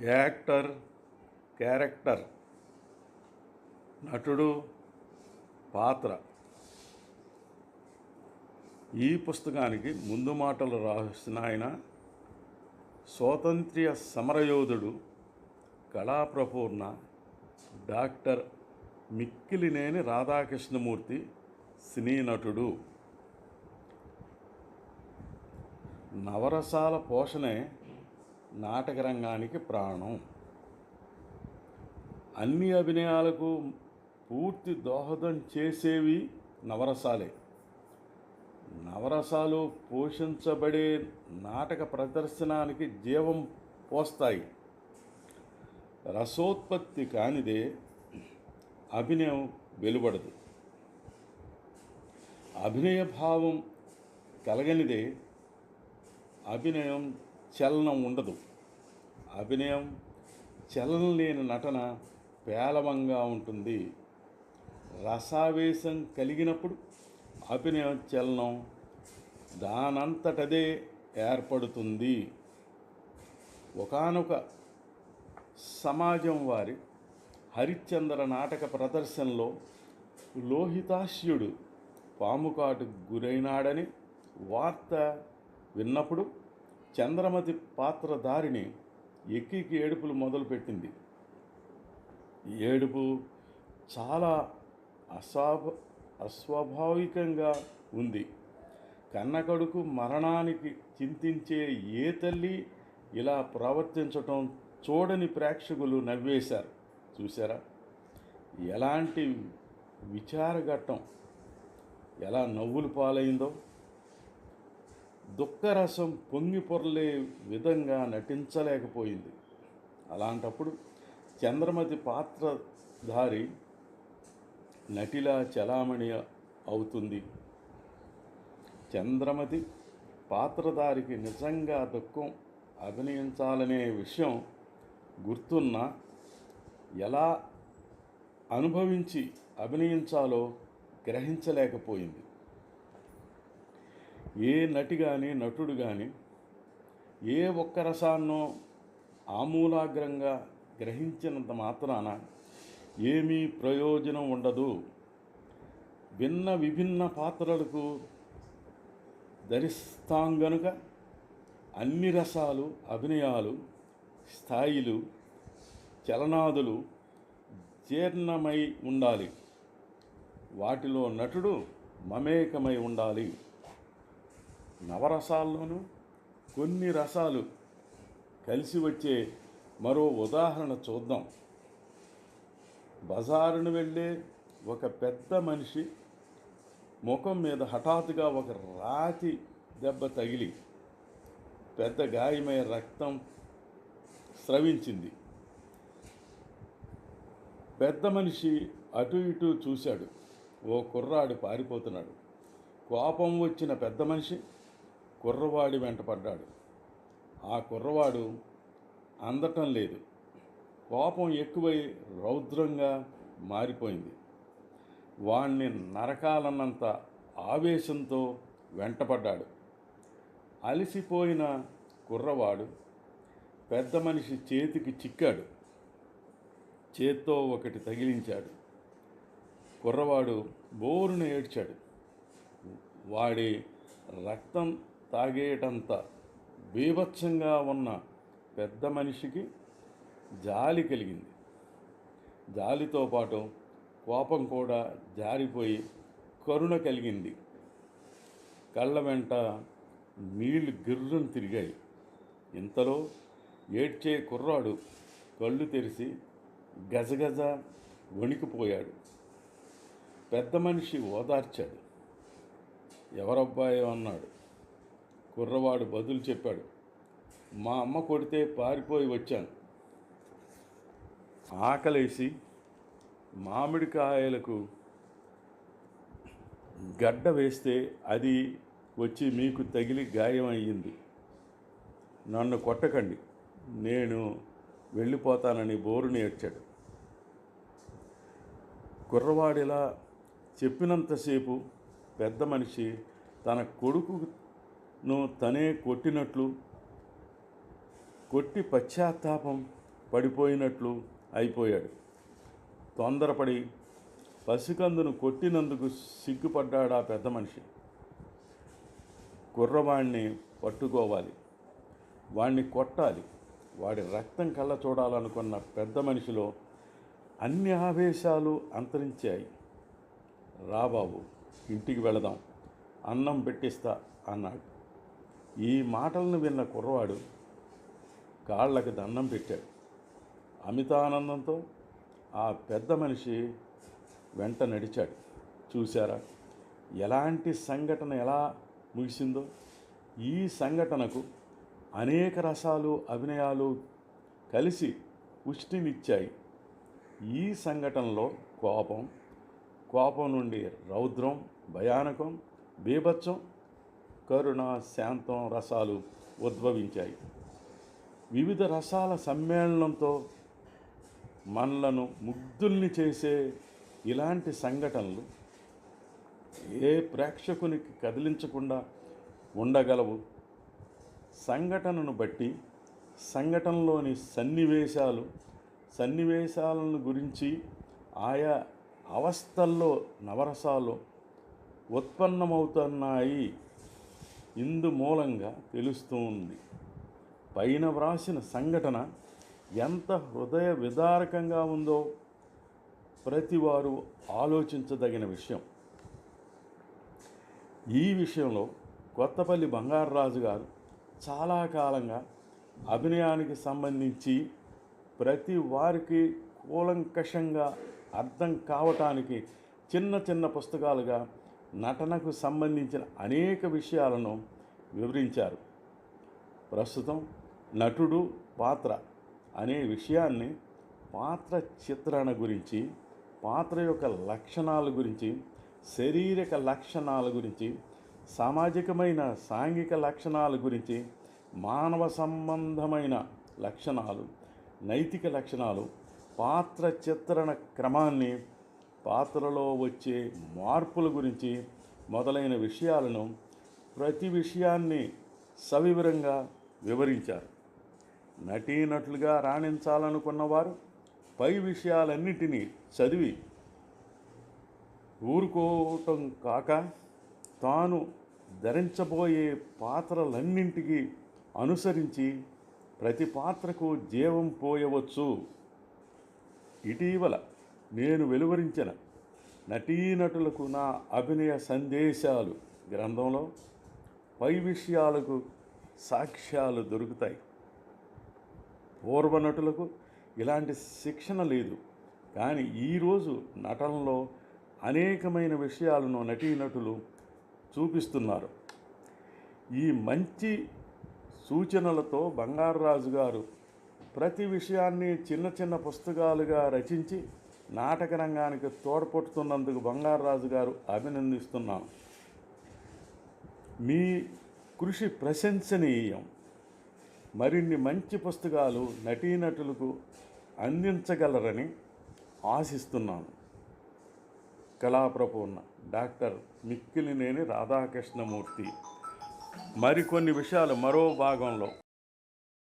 Actor character నటుడు పాత్ర. ఈ పుస్తకానికి ముందు మాటలు రాసిన ఆయన స్వాతంత్ర్య సమరయోధుడు కళాప్రపూర్ణ డాక్టర్ మిక్కిలినేని రాధాకృష్ణమూర్తి సినీ నటుడు. నవరసాల పోషణే నాటక రంగానికి ప్రాణం. అన్ని అభినయాలకు పూర్తి దోహదం చేసేవి నవరసాలే. నవరసాలు పోషించబడే నాటక ప్రదర్శనానికి జీవం పోస్తాయి. రసోత్పత్తి కానిదే అభినయం వెలువడదు. అభినయ భావం కలగనిదే అభినయం చలనం ఉండదు. అభినయం చలనం లేని నటన పేలవంగా ఉంటుంది. రసావేశం కలిగినప్పుడు అభినయం చలనం దానంతటదే ఏర్పడుతుంది. ఒకానొక సమాజం వారి హరిశ్చంద్ర నాటక ప్రదర్శనలో లోహితాశ్యుడు పాముకాటుకు గురైనాడని వార్త విన్నప్పుడు చంద్రమతి పాత్రధారిని ఎక్కికి ఏడుపులు మొదలుపెట్టింది. ఏడుపు చాలా అసాభ అస్వాభావికంగా ఉంది. కన్నకడుకు మరణానికి చింతించే ఏ తల్లి ఇలా ప్రవర్తించటం చూడని ప్రేక్షకులు నవ్వేశారు. చూసారా ఎలాంటి విచారఘట్టం ఎలా నవ్వులు పాలైందో దుఃఖరసం పొంగి పొరలే విధంగా నటించలేకపోయింది. అలాంటప్పుడు చంద్రమతి పాత్రధారి నటిలా చలామణి అవుతుంది. చంద్రమతి పాత్రధారికి నిజంగా దుఃఖం అభినయించాలనే విషయం గుర్తున్న ఎలా అనుభవించి అభినయించాలో గ్రహించలేకపోయింది. ఏ నటి కానీ నటుడు కానీ ఏ ఒక్క రసాన్నో ఆమూలాగ్రంగా గ్రహించినంత మాత్రాన ఏమీ ప్రయోజనం ఉండదు. భిన్న విభిన్న పాత్రలకు ధరిస్తాం గనుక అన్ని రసాలు అభినయాలు స్థాయిలు చలనాదులు జీర్ణమై ఉండాలి. వాటిలో నటుడు మమేకమై ఉండాలి. నవరసాల్లోనూ కొన్ని రసాలు కలిసి వచ్చే మరో ఉదాహరణ చూద్దాం. బజారును వెళ్ళే ఒక పెద్ద మనిషి ముఖం మీద హఠాత్తుగా ఒక రాతి దెబ్బ తగిలి పెద్ద గాయమై రక్తం స్రవించింది. పెద్ద మనిషి అటు ఇటు చూశాడు. ఓ కుర్రాడు పారిపోతున్నాడు. కోపం వచ్చిన పెద్ద మనిషి కుర్రవాడి వెంట పడ్డాడు. ఆ కుర్రవాడు అందటం లేదు. కోపం ఎక్కువై రౌద్రంగా మారిపోయింది. వాణ్ణి నరకాలన్నంత ఆవేశంతో వెంటపడ్డాడు. అలసిపోయిన కుర్రవాడు పెద్ద మనిషి చేతికి చిక్కాడు. చేత్తో ఒకటి తగిలించాడు. కుర్రవాడు బోరును ఏడ్చాడు. వాడి రక్తం తాగేటంత బీభత్సంగా ఉన్న పెద్ద మనిషికి జాలి కలిగింది. జాలితో పాటు కోపం కూడా జారిపోయి కరుణ కలిగింది. కళ్ళ వెంట నీళ్ళు గిర్రం తిరిగాయి. ఇంతలో ఏడ్చే కుర్రాడు కళ్ళు తెరిచి గజగజ వణికిపోయాడు. పెద్ద మనిషి ఓదార్చాడు. ఎవరబ్బాయో అన్నాడు. కుర్రవాడు బదులు చెప్పాడు మా అమ్మ కొడితే పారిపోయి వచ్చాను. ఆకలేసి మామిడికాయలకు గడ్డ వేస్తే అది వచ్చి మీకు తగిలి గాయం అయ్యింది. నన్ను కొట్టకండి నేను వెళ్ళిపోతానని బోరుని ఏడ్చాడు. కుర్రవాడిలా చెప్పినంతసేపు పెద్ద మనిషి తన కొడుకు ను తనే కొట్టినట్లు కొట్టి పశ్చాత్తాపం పడిపోయినట్లు అయిపోయాడు. తొందరపడి పసికందును కొట్టినందుకు సిగ్గుపడ్డాడు ఆ పెద్ద మనిషి. కుర్రవాణ్ణి పట్టుకోవాలి వాణ్ణి కొట్టాలి వాడి రక్తం కళ్ళ చూడాలనుకున్న పెద్ద మనిషిలో అన్ని ఆవేశాలు అంతరించాయి. రా బాబు ఇంటికి వెళదాం అన్నం పెట్టిస్తా అన్నాడు. ఈ మాటలను విన్న కుర్రవాడు కాళ్ళకి దండం పెట్టాడు. అమితానందంతో ఆ పెద్ద మనిషి వెంట నడిచాడు. చూశారా? ఎలాంటి సంఘటన ఎలా ముగిసిందో? ఈ సంఘటనకు అనేక రసాలు అభినయాలు కలిసి పుష్టినిచ్చాయి. ఈ సంఘటనలో కోపం కోపం నుండి రౌద్రం భయానకం బీభత్సం కరుణ శాంతం రసాలు ఉద్భవించాయి. వివిధ రసాల సమ్మేళనంతో మనలను ముగ్ధుల్ని చేసే ఇలాంటి సంఘటనలు ఏ ప్రేక్షకునికి కదిలించకుండా ఉండగలవు? సంఘటనను బట్టి సంఘటనలోని సన్నివేశాలు సన్నివేశాలను గురించి ఆయా అవస్థల్లో నవరసాలు ఉత్పన్నమవుతున్నాయి. ఇందు మూలంగా తెలుస్తోంది పైన వ్రాసిన సంఘటన ఎంత హృదయ విదారకంగా ఉందో ప్రతివారు ఆలోచించదగిన విషయం. ఈ విషయంలో కొత్తపల్లి బంగారరాజు గారు చాలా కాలంగా అభినయానికి సంబంధించి ప్రతి వారికి కూలంకషంగా అర్థం కావటానికి చిన్న చిన్న పుస్తకాలుగా నటనకు సంబంధించిన అనేక విషయాలను వివరించారు. ప్రస్తుతం నటుడు పాత్ర అనే విషయాన్ని పాత్ర చిత్రణ గురించి పాత్ర యొక్క లక్షణాల గురించి శారీరక లక్షణాల గురించి సామాజికమైన సాంఘిక లక్షణాల గురించి మానవ సంబంధమైన లక్షణాలు నైతిక లక్షణాలు పాత్ర చిత్రణ క్రమాన్ని పాత్రలో వచ్చే మార్పుల గురించి మొదలైన విషయాలను ప్రతి విషయాన్ని సవివరంగా వివరించారు. నటీనటులుగా రాణించాలనుకున్నవారు పై విషయాలన్నిటినీ చదివి ఊరుకోవటం కాక తాను ధరించబోయే పాత్రలన్నింటికి అనుసరించి ప్రతి పాత్రకు జీవం పోయవచ్చు. ఇటీవల నేను వెలువరించిన. నటీనటులకు నా అభినయ సందేశాలు గ్రంథంలో పై విషయాలకు సాక్ష్యాలు దొరుకుతాయి. పూర్వ నటులకు ఇలాంటి శిక్షణ లేదు. కానీ ఈరోజు నటనలో అనేకమైన విషయాలను నటీనటులు చూపిస్తున్నారు. ఈ మంచి సూచనలతో బంగారరాజు గారు ప్రతి విషయాన్ని చిన్న చిన్న పుస్తకాలుగా రచించి నాటక రంగానికి తోడ్పడుతున్నందుకు బంగారరాజు గారు అభినందిస్తున్నాను. మీ కృషి ప్రశంసనీయం. మరిన్ని మంచి పుస్తకాలు నటీనటులకు అందించగలరని ఆశిస్తున్నాను. కళాప్రపూర్ణ డాక్టర్ మిక్కిలినేని రాధాకృష్ణమూర్తి. మరికొన్ని విషయాలు మరో భాగంలో